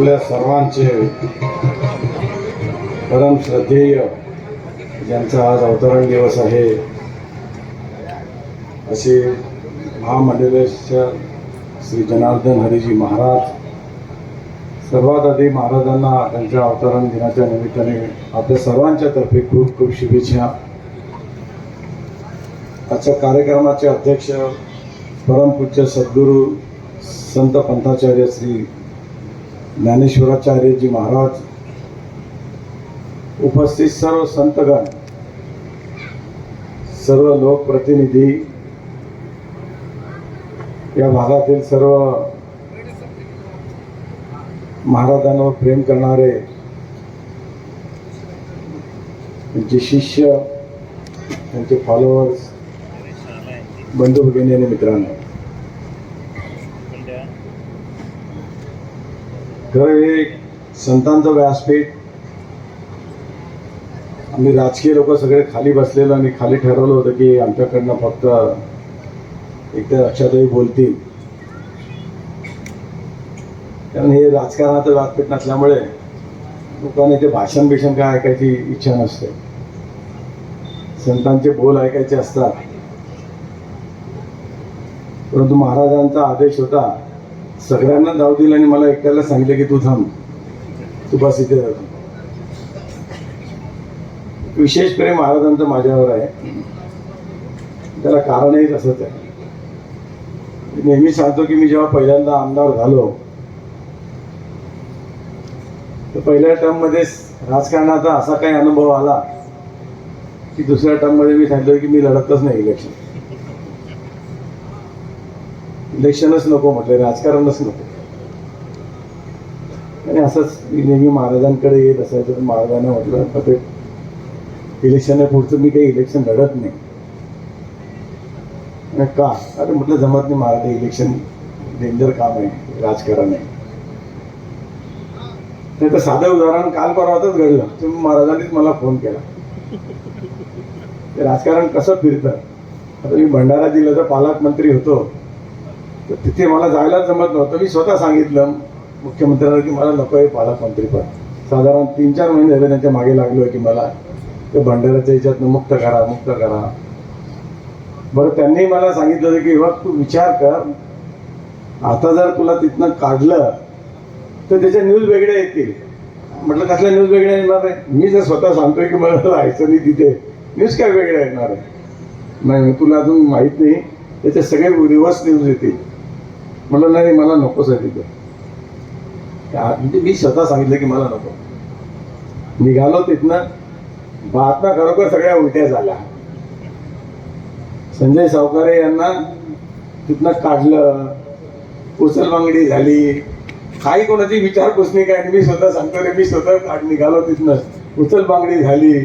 आपल्या सर्वांचे परम श्रद्धेय ज्यांचा आज अवतरण दिवस आहे असे महामंडलेच्या श्री जनार्दन हरिजी महाराज सर्वात आधी महाराजांना त्यांच्या अवतरण दिनाच्या निमित्ताने आपल्या सर्वांच्या तर्फे खूप खूप शुभेच्छा. आजच्या कार्यक्रमाचे अध्यक्ष परमपूज्य सद्गुरू संत पंथाचार्य श्री ज्ञानेश्वराचार्यजी महाराज उपस्थित सर्व संतगण सर्व लोकप्रतिनिधी या भागातील सर्व महाराजांवर प्रेम करणारे त्यांचे शिष्य त्यांचे फॉलोअर्स बंधू भगिनी आणि मित्रांनो. खरं हे संतांचं व्यासपीठ. आम्ही राजकीय लोक सगळे खाली बसलेलो आणि खाली ठरवलं होतं की आमच्याकडनं फक्त एक तर अक्षाताई बोलतील. कारण हे राजकारणाचं व्यासपीठ नसल्यामुळे लोकांनी ते भाषण बिषण काय ऐकायची इच्छा नसते. संतांचे बोल ऐकायचे असतात. परंतु महाराजांचा आदेश होता सगळ्यांना धाव दिला आणि मला एकट्याला सांगितलं की तू थांब. तू बस इथे विशेष प्रेम महाराजांचं माझ्यावर आहे. त्याला कारणही तसंच आहे. मी नेहमी सांगतो की मी जेव्हा पहिल्यांदा आमदार झालो तर पहिल्या टर्ममध्ये राजकारणाचा असा काही अनुभव आला की दुसऱ्या टर्ममध्ये मी सांगितलं की मी लढतच नाही इलेक्शन इलेक्शनच नको म्हटलं राजकारणच नको. आणि असंच मी नेहमी महाराजांकडे येत असायचं तर महाराजांना म्हटलं "आता ते इलेक्शन पुढचं मी काही इलेक्शन लढत नाही. का? अरे म्हटलं जमत नाही महाराज इलेक्शन डेंजर काम आहे राजकारण आहे. नाही तर साधं उदाहरण काल परवातच घडलं. तुम्ही महाराजांनीच मला फोन केला. ते राजकारण कसं फिरतं? आता मी भंडारा जिल्ह्याचा पालकमंत्री होतो. तर तिथे मला जायला जमत नव्हतं. मी स्वतः सांगितलं मुख्यमंत्र्यांना की मला नको आहे पालकमंत्री पण साधारण तीन चार महिने झाले त्यांच्या मागे लागलो की मला. ते भंडाऱ्याच्या याच्यातनं मुक्त करा मुक्त करा. बरं त्यांनी मला सांगितलं होतं की बघ तू विचार कर. आता जर तुला तिथनं काढलं तर त्याच्या न्यूज वेगळ्या येतील. म्हटलं कसल्या न्यूज वेगळ्या येणार आहे? मी जर स्वतः सांगतोय की मला राहायचं नाही तिथे न्यूज काय वेगळ्या येणार आहे? नाही तुला अजून माहीत नाही. त्याचे सगळे रिव्हर्स न्यूज येतील. म्हटलं नाही मला नकोच आहे तिथे. म्हणजे मी स्वतः सांगितलं की मला नको. निघालो तिथनं बातम्या खरोखर सगळ्या उलट्या झाल्या. संजय सावकारे यांना तिथनं काढलं उचलबांगडी झाली. काही कोणाची विचारपूस नाही. काय मी स्वतः सांगतो रे मी स्वतः काढ निघालो तिथनं. उचलबांगडी झाली.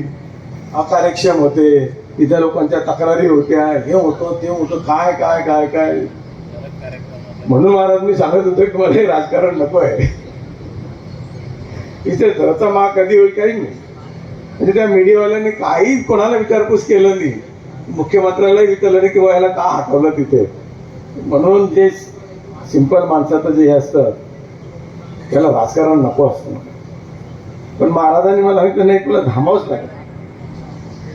अकार्यक्षम होते. इथं लोकांच्या तक्रारी होत्या. हे होतं ते होतं. काय काय काय काय? म्हणून महाराज मी सांगत होतो की मला हे राजकारण नको आहे. इथे घरचा मा कधी होईल काही नाही. म्हणजे त्या मीडियावाल्यांनी काही कोणाला विचारपूस केलं नाही. मुख्यमंत्र्यालाही विचारलं नाही किंवा याला का हटवलं तिथे. म्हणून जे सिंपल माणसाचं जे हे असतं त्याला राजकारण नको असतं. पण महाराजांनी मला सांगितलं नाही तुला धामावंच लागेल.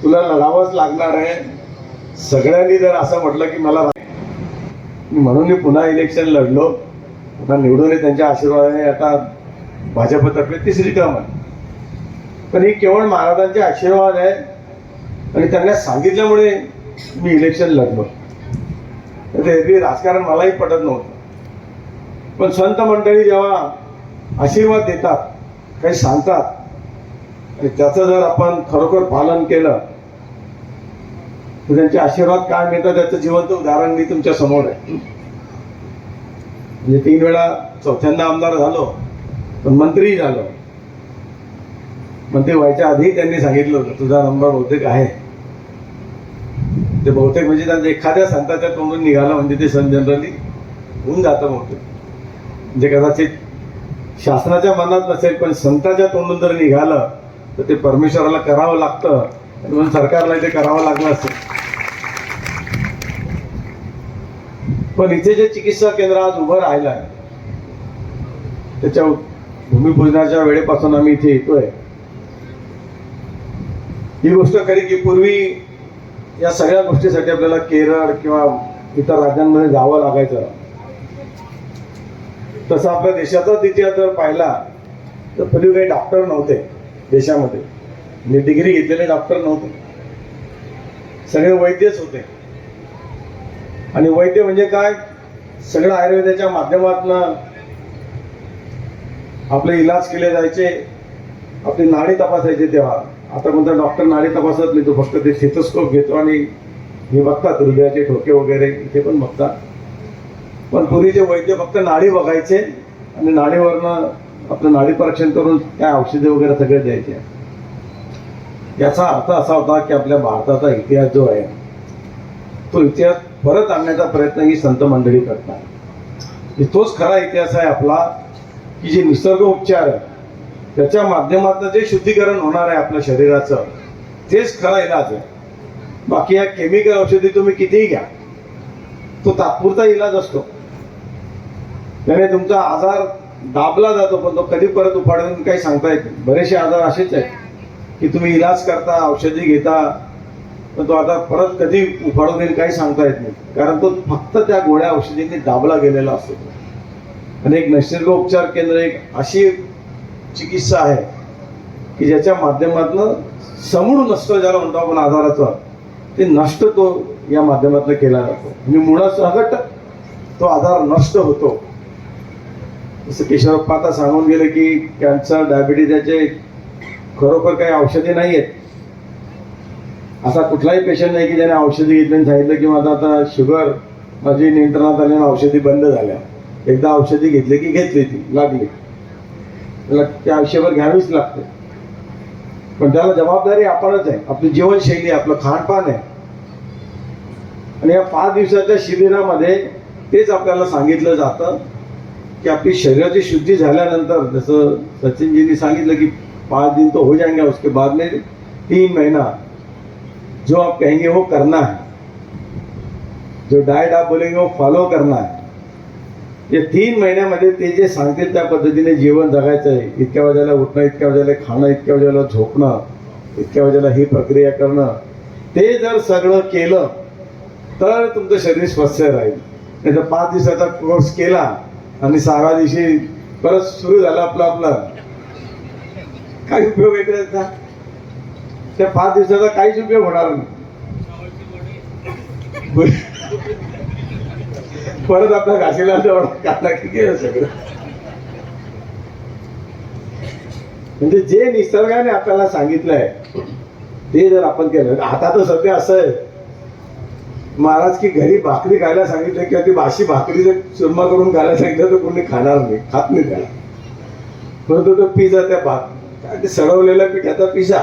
तुला लढावंच लागणार आहे. सगळ्यांनी जर असं म्हटलं की मला म्हणून मी पुन्हा इलेक्शन लढलो. आता निवडून त्यांच्या आशीर्वादाने आता भाजपतर्फे तिसरी टर्म आहे. पण ही केवळ महाराजांचे आशीर्वाद आहे. आणि त्यांना सांगितल्यामुळे मी इलेक्शन लढलो. तर ते एरवी राजकारण मलाही पटत नव्हतं. पण संत मंडळी जेव्हा आशीर्वाद देतात काही सांगतात आणि त्याचं जर आपण खरोखर पालन केलं त्यांचे आशीर्वाद काय मिळतात त्याचं जिवंत उदाहरण मी तुमच्यासमोर आहे. म्हणजे तीन वेळा चौथ्यांदा आमदार झालो पण मंत्री झालो. मंत्री व्हायच्या आधी त्यांनी सांगितलं होतं तुझा नंबर बहुतेक आहे. ते बहुतेक म्हणजे त्यांचं एखाद्या संताच्या तोंडून निघालं म्हणजे ते सन जनरली होऊन जातं बहुतेक. म्हणजे कदाचित शासनाच्या मनात नसेल पण संताच्या तोंडून जर निघालं तर ते परमेश्वराला करावं लागतं. म्हणून सरकारला ते करावं लागलं असेल. पण इथे जे चिकित्सा केंद्र आज उभं राहिलं आहे त्याच्या भूमिपूजनाच्या वेळेपासून आम्ही इथे येतोय. ही गोष्ट खरी की पूर्वी या सगळ्या गोष्टीसाठी आपल्याला केरळ किंवा इतर राज्यांमध्ये जावं लागायचं. तसं आपल्या देशाचाच इतिहास जर पाहिला तर पूर्वी काही डॉक्टर नव्हते देशामध्ये. मी डिग्री घेतलेले डॉक्टर नव्हते. सगळे वैद्यच होते. आणि वैद्य म्हणजे काय? सगळं आयुर्वेदाच्या माध्यमातून आपले इलाज केले जायचे. आपली नाडी तपासायचे तेव्हा. आता कोणता डॉक्टर नाडी तपासत नाही तो फक्त ते स्टेथोस्कोप घेतो आणि हे बघतात हृदयाचे ठोके वगैरे इथे पण बघतात. पण पूर्वीचे वैद्य फक्त नाडी बघायचे आणि नाडीवरनं आपलं नाडी परीक्षण करून काय औषधे वगैरे सगळे द्यायचे. याचा अर्थ असा होता की आपल्या भारताचा इतिहास जो आहे तो इतिहास परत आणण्याचा प्रयत्न ही संत मंडळी करतात. तोच खरा इतिहास आहे आपला की जे निसर्ग उपचार आहे त्याच्या माध्यमातून जे शुद्धीकरण होणार आहे आपल्या शरीराचं तेच खरा इलाज आहे. बाकी या केमिकल औषधी तुम्ही कितीही घ्या तो तात्पुरता इलाज असतो. त्याने तुमचा आजार दाबला जातो पण तो कधी परत उपाडून काही सांगता येत नाही. बरेचसे आजार असेच आहेत. की तुम्ही इलाज करता औषधी घेता पण तो आता परत कधी उफाडून येईल काही सांगता येत नाही. कारण तो फक्त त्या गोळ्या औषधींनी दाबला गेलेला असतो. आणि एक नैसर्गिक केंद्र एक अशी चिकित्सा आहे की ज्याच्या माध्यमातून समूळ नष्ट ज्याला म्हणतो आपण आधाराचा ते नष्ट तो या माध्यमातून केला जातो. म्हणजे मुळासकट तो आधार नष्ट होतो. जसं केशवप्पा आता सांगून गेले की कॅन्सर डायबिटीज याचे खरोखर काही औषधी नाही आहेत असा कुठलाही पेशंट नाही की ज्याने औषधी घेतली आणि सांगितलं की माझा आता शुगर माझी नियंत्रणात आली आणि औषधी बंद झाल्या. एकदा औषधी घेतली की घेतली ती लागली. त्याला त्या आयुष्यभर घ्यावीच लागते. पण त्याला जबाबदारी आपणच आहे. आपली जीवनशैली आपलं खानपान आहे. आणि या पाच दिवसाच्या शिबिरामध्ये तेच आपल्याला सांगितलं जातं की आपली शरीराची शुद्धी झाल्यानंतर जसं सचिनजींनी सांगितलं की पाच दिन तो हो जाएंगे उसके बाद में तीन महीना। जो आप कहेंगे वो करना है। जो डाएट आप बोलेंगे वो फॉलो करना है। या तीन महिन्यामध्ये ते जे सांगतील त्या पद्धतीने जीवन जगायचं आहे. इतक्या वाजायला उठणं इतक्या वाजायला खाणं इतक्या वाजायला झोपणं इतक्या वाजायला ही प्रक्रिया करणं ते जर सगळं केलं तर तुमचं शरीर स्वस्थ राहील. नाही तर पाच दिवसाचा कोर्स केला आणि सहाव्या दिवशी परत सुरू झालं आपलं आपलं. काय उपयोग आहे त्याचा? त्या पाच दिवसाचा काहीच उपयोग होणार नाही. परत आपला घाशीला जवळ काढला की गेलं सगळं. म्हणजे जे निसर्गाने आपल्याला सांगितलंय ते जर आपण केलं आता तर सध्या असं आहे. महाराज की घरी भाकरी खायला सांगितलं किंवा ती बाशी भाकरी जर चुरमा करून खायला सांगितलं तर कोणी खाणार नाही खात नाही त्याला. परंतु तो पिझ्झा त्या भाक काय ते सडवलेल्या पिठाचा पिझ्झा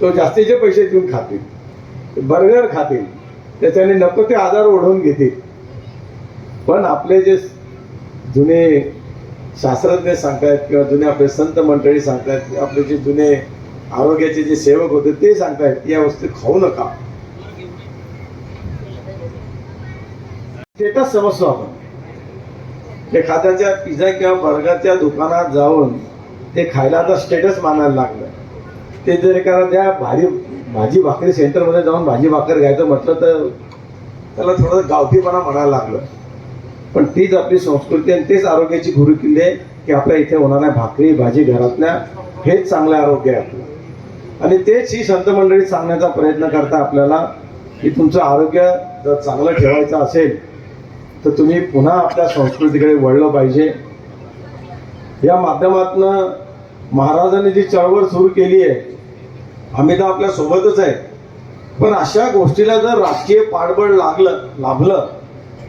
तो जास्तीचे पैसे देऊन खातील बर्गर खातील त्याच्याने नको ते आजार ओढवून घेतील. पण आपले जे जुने शास्त्रज्ञ सांगतायत किंवा जुने आपले संत मंडळी सांगतायत आपले जे जुने आरोग्याचे जे सेवक होते ते सांगतायत या वस्तू खाऊ नका. स्टेटस समजतो आपण. एखाद्याच्या पिझ्झा किंवा बर्गरच्या दुकानात जाऊन ते खायला आता स्टेटस मानायला लागलं. ते जर एखादा त्या भाजी भाजी भाकरी सेंटरमध्ये जाऊन भाजी भाकर घ्यायचं म्हटलं तर त्याला थोडं गावठीपणा म्हणायला लागलं. पण तीच आपली संस्कृती आणि तेच आरोग्याची गुरु आहे की आपल्या इथे होणाऱ्या भाकरी भाजी घरातल्या हेच चांगलं आरोग्य आहे आपलं. आणि तेच ही संत मंडळी सांगण्याचा प्रयत्न करता आपल्याला की तुमचं आरोग्य जर चांगलं ठेवायचं असेल तर तुम्ही पुन्हा आपल्या संस्कृतीकडे वळलं पाहिजे. या माध्यमातनं महाराजांनी जी चळवळ सुरू केली आहे आम्ही तर आपल्या सोबतच आहे पण अशा गोष्टीला जर राजकीय पाठबळ लागलं लाभलं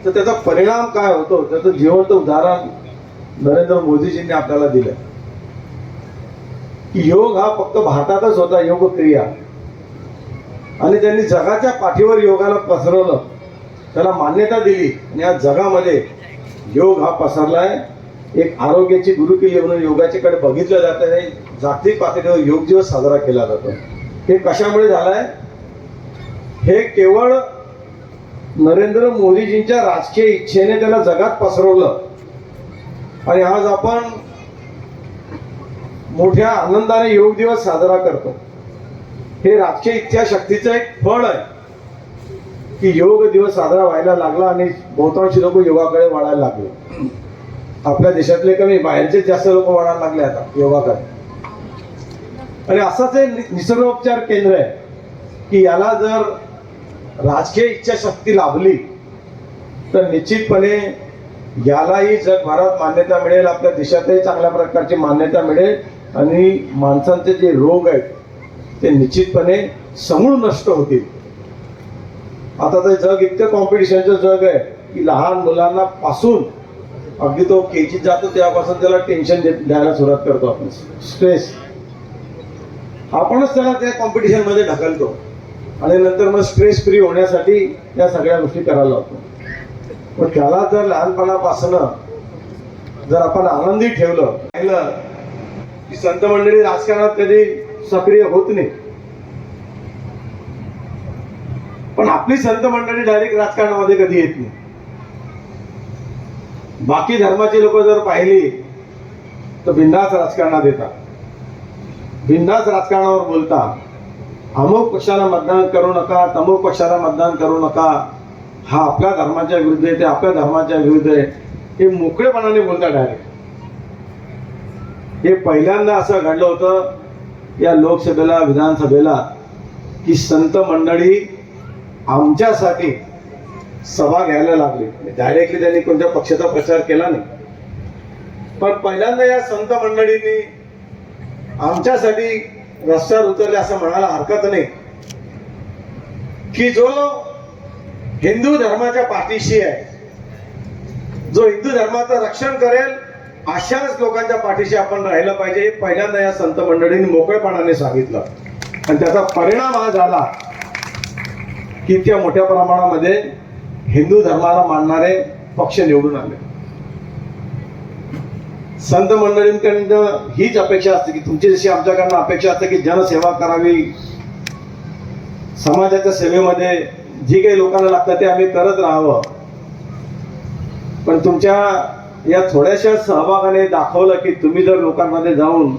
तर त्याचा परिणाम काय होतो? त्याचं जिवंत उदाहरण नरेंद्र मोदीजींनी आपल्याला दिलं की योग हा फक्त भारतातच होता योग क्रिया आणि त्यांनी जगाच्या पाठीवर योगाला पसरवलं. त्याला मान्यता दिली. आणि या जगामध्ये योग हा पसरला आहे एक आरोग्याची गुरुकिल्ली म्हणून योगाच्याकडे बघितलं जात आहे. जागतिक पातळीवर योग दिवस साजरा केला जातो. हे कशामुळे झालंय? हे केवळ नरेंद्र मोदीजींच्या राजकीय इच्छेने त्याला जगात पसरवलं. आणि आज आपण मोठ्या आनंदाने योग दिवस साजरा करतो. हे राजकीय इच्छा शक्तीचं एक फळ आहे की योग दिवस साजरा व्हायला लागला आणि बहुतांश लोक योगाकडे वळायला लागले. आपल्या देशातले कमी बाहेरचे जास्त लोक वाढायला लागले आता योगाकडे आणि असाच एक नि- निसर्गोपचार केंद्र आहे की याला जर राजकीय इच्छाशक्ती लाभली तर निश्चितपणे यालाही जगभरात मान्यता मिळेल आपल्या देशातही चांगल्या प्रकारची मान्यता मिळेल आणि माणसांचे जे रोग आहेत ते निश्चितपणे समूळ नष्ट होतील. आता ते जग इतकं कॉम्पिटिशनचं जग आहे की लहान मुलांना पासून अगदी तो केजी जातो तेव्हापासून त्याला टेन्शन द्यायला सुरुवात करतो आपण. स्ट्रेस आपणच त्याला त्या कॉम्पिटिशनमध्ये ढकलतो. आणि नंतर मग स्ट्रेस फ्री होण्यासाठी या सगळ्या गोष्टी करायला लावतो. पण त्याला जर लहानपणापासून जर आपण आनंदी ठेवलं पाहिलं की संत मंडळी राजकारणात कधी सक्रिय होत नाही. पण आपली संत मंडळी डायरेक्ट राजकारणामध्ये कधी येत नाही. बाकी धर्माची लोक जर पाहिली तर बिंदास राजकारणात येतात. बिंदास राजकारणावर बोलता. अमुक पक्षाला मतदान करू नका तमुक पक्षाला मतदान करू नका. हा आपल्या धर्माच्या विरुद्ध आहे ते आपल्या धर्माच्या विरुद्ध आहे. हे मोकळेपणाने बोलता डायरेक्ट हे पहिल्यांदा असं घडलं होतं या लोकसभेला विधानसभेला की संत मंडळी आमच्यासाठी सभा घ्यायला लागली. डायरेक्टली त्यांनी कोणत्या पक्षाचा प्रचार केला नाही. पण पहिल्यांदा या संत मंडळींनी आमच्यासाठी रस्त्यावर उतरले असं म्हणायला हरकत नाही. की जो हिंदू धर्माच्या पाठीशी आहे जो हिंदू धर्माचं रक्षण करेल अशाच लोकांच्या पाठीशी आपण राहिलं पाहिजे हे पहिल्यांदा या संत मंडळींनी मोकळेपणाने सांगितलं. आणि त्याचा परिणाम हा झाला की इतक्या मोठ्या प्रमाणामध्ये हिंदू धर्माला मानणारे पक्ष निवडून आले. संत मंडळींकडनं हीच अपेक्षा असते की तुमची जशी आमच्याकडनं अपेक्षा असते की जनसेवा करावी. समाजाच्या सेवेमध्ये जी काही लोकांना लागतं ते आम्ही करत राहावं. पण तुमच्या या थोड्याशा सहभागाने दाखवलं की तुम्ही जर लोकांमध्ये जाऊन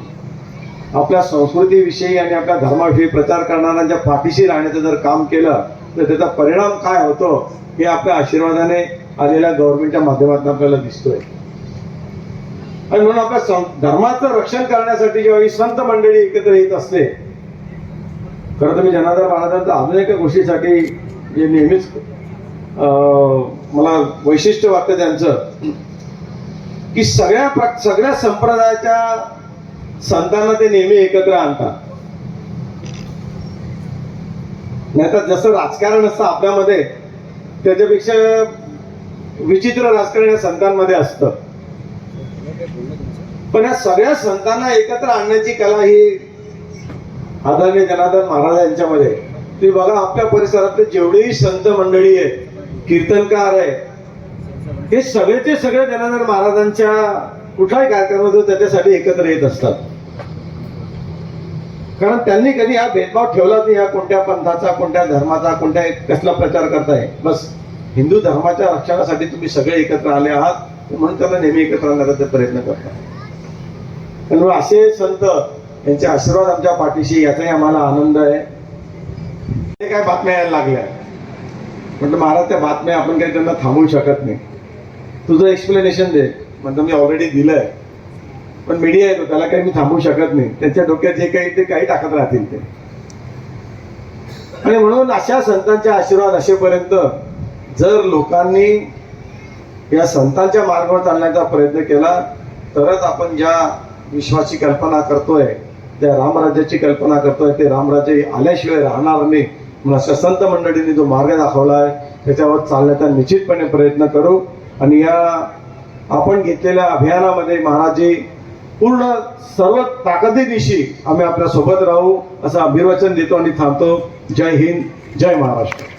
आपल्या संस्कृतीविषयी आणि आपल्या धर्माविषयी प्रचार करणाऱ्यांच्या पाठीशी राहण्याचं जर काम केलं तर त्याचा परिणाम काय होतो? हे आपल्या आशीर्वादाने आलेल्या गव्हर्नमेंटच्या माध्यमातून आपल्याला दिसतोय. आणि म्हणून आपल्या सं- धर्माचं रक्षण करण्यासाठी जेव्हा ही संत मंडळी एकत्र येत असते खरं तर मी जनार्दन महाराजांच्या अजून एका गोष्टीसाठी जे नेहमीच अं, मला वैशिष्ट्य वाटतं त्यांचं की सगळ्या प्र- सगळ्या संप्रदायाच्या संतांना ते नेहमी एकत्र आणतात. नाही तर जसं राजकारण असतं आपल्यामध्ये त्याच्यापेक्षा विचित्र राजकारण या संतांमध्ये असतं. पण या सगळ्या संतांना एकत्र आणण्याची कला ही आदरणीय जनार्दन महाराज यांच्यामध्ये तुम्ही बघा आपल्या परिसरातले जेवढेही संत मंडळी आहेत कीर्तनकार आहे हे सगळेचे सगळे जनार्दन महाराजांच्या कुठलाही कार्यक्रम असतो त्याच्यासाठी एकत्र येत असतात. कारण त्यांनी कधी हा भेदभाव ठेवला नाही हा कोणत्या पंथाचा कोणत्या धर्माचा कोणत्या कसला प्रचार करताय? बस हिंदू धर्माच्या रक्षणासाठी तुम्ही सगळे एकत्र आले आहात म्हणून त्याला नेहमी एकत्र आणण्याचा ते प्रयत्न करतात. त्यामुळे असे संत यांचे आशीर्वाद आमच्या पाठीशी याचाही आम्हाला आनंद आहे. ते काय बातम्या यायला लागल्या? म्हटलं महाराज त्या बातम्या आपण काही त्यांना थांबवू शकत नाही. तुझं एक्सप्लेनेशन दे. म्हणतो मी ऑलरेडी दिलंय. पण मीडिया येतो त्याला काही मी थांबवू शकत नाही. त्यांच्या डोक्यात जे काही ते काही टाकत राहतील ते. आणि म्हणून अशा संतांच्या आशीर्वाद असेपर्यंत जर लोकांनी या संतांच्या मार्गावर चालण्याचा प्रयत्न केला तरच आपण ज्या विश्वाची कल्पना करतोय त्या रामराज्याची कल्पना करतोय ते रामराज्य आल्याशिवाय राहणार नाही. म्हणून अशा संत मंडळींनी जो मार्ग दाखवला आहे त्याच्यावर चालण्याचा निश्चितपणे प्रयत्न करू. आणि या आपण घेतलेल्या अभियानामध्ये महाराजजी पूर्ण सर्व ताकदीनिशी आम्ही आपल्यासोबत राहू असं अभिवाचन देतो आणि थांबतो. जय हिंद जय महाराष्ट्र.